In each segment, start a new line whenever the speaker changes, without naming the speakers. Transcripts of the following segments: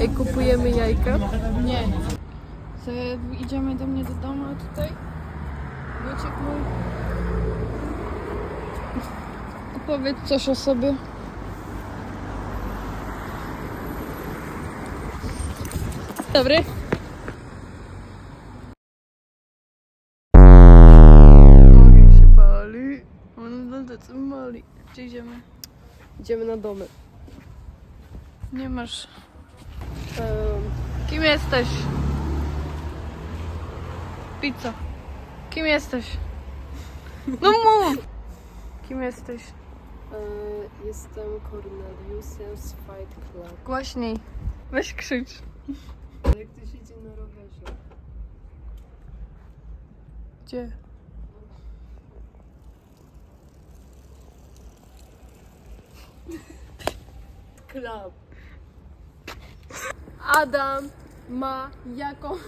Ej, kupujemy jajka.
Nie. Co, idziemy do mnie do domu, a tutaj Wojciech mój. Opowiedz coś o sobie. Dobry.
Ogień się pali.
On na. Gdzie idziemy?
Idziemy na domy.
Nie masz. Kim jesteś? Pizza. Kim jesteś? No mów! Kim jesteś?
e, jestem Corneliusem z Fight Club.
Głośniej. Weź krzycz.
Jak ktoś idzie na rowerze.
Gdzie?
Club. Adam ma jakąś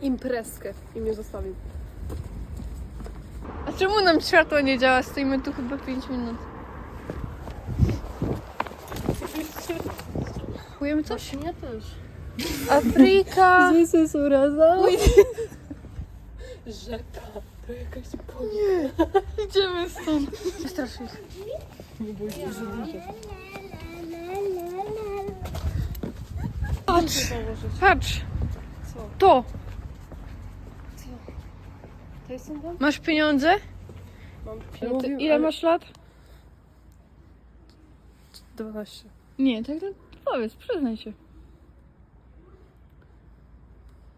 imprezkę i mnie zostawił.
A czemu nam światło nie działa? Stoimy tu chyba 5 minut. Kupujemy coś?
Ja też.
Afryka!
This is uraza. Rzeka. To jakaś pogoda.
Idziemy stąd. Strasznie.
Nie bój się, że
Patrz! Patrz!
Co?
To!
To jest ten dom?
Masz pieniądze?
Mam
No
pieniądze.
ty, ile masz lat?
12.
Nie, tak, tak powiedz, przyznaj się.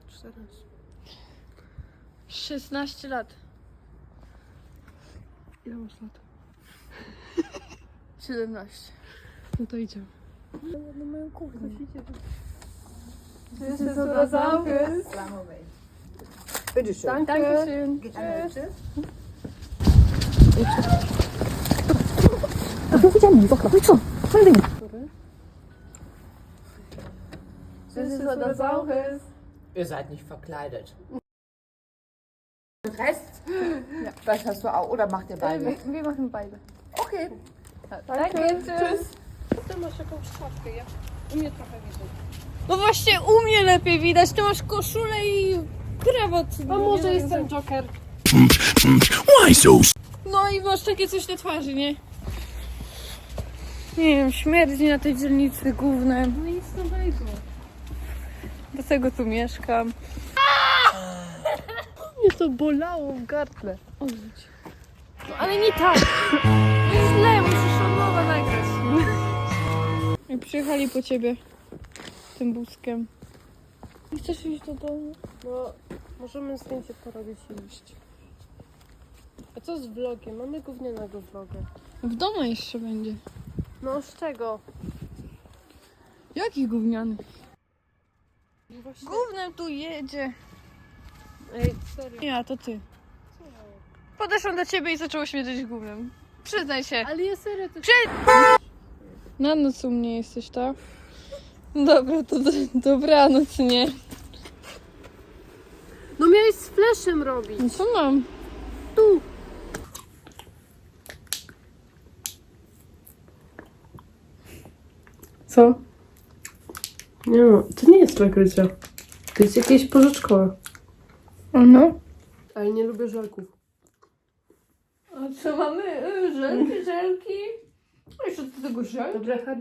14.
16 lat.
Ile masz lat?
17.
No to idziemy. Na moją kuchnię.
Süßes oder Saures.
Bitte schön.
Danke.
Dankeschön. Tschüss. Süßes oder Saures.
Ihr seid nicht verkleidet. Rest? Ja. Vielleicht hast du auch. Oder macht ihr äh, beide?
Wir, wir machen beide.
Okay.
Danke.
Danke. Tschüss. Tschüss.
No właśnie u mnie lepiej widać, ty masz koszulę i krawat.
A może jestem Joker?
No i masz takie coś na twarzy, nie? Nie wiem, śmierdzi na tej dzielnicy gównem.
No nic nowego.
Dlatego tu mieszkam.
Mnie to bolało w gardle.
No ale nie tak. Źle, musisz od nowa nagrać. I przyjechali po ciebie tym buskiem. Nie chcesz iść do domu?
No, możemy zdjęcie porobić i iść. A co z vlogiem? Mamy gównianego vloga.
W domu jeszcze będzie.
No z czego?
Jaki gówniany?
No właśnie.
Gównem tu jedzie.
Ej, serio.
Ja, to ty. Podeszłam do ciebie i zaczęło śmierdzieć gównem. Przyznaj się.
Ale ja serio to...
Na noc u mnie jesteś, tak? Dobra, to do, dobranoc, nie?
No miałeś z flashem robić.
No co mam?
Tu. Co? Nie no, to nie jest lakrycia. To jest jakieś porzeczkowe.
No.
Ale nie lubię żelków.
A co mamy? Y, Żelki, żelki. A jeszcze do tego żel?
Dobrze, Harry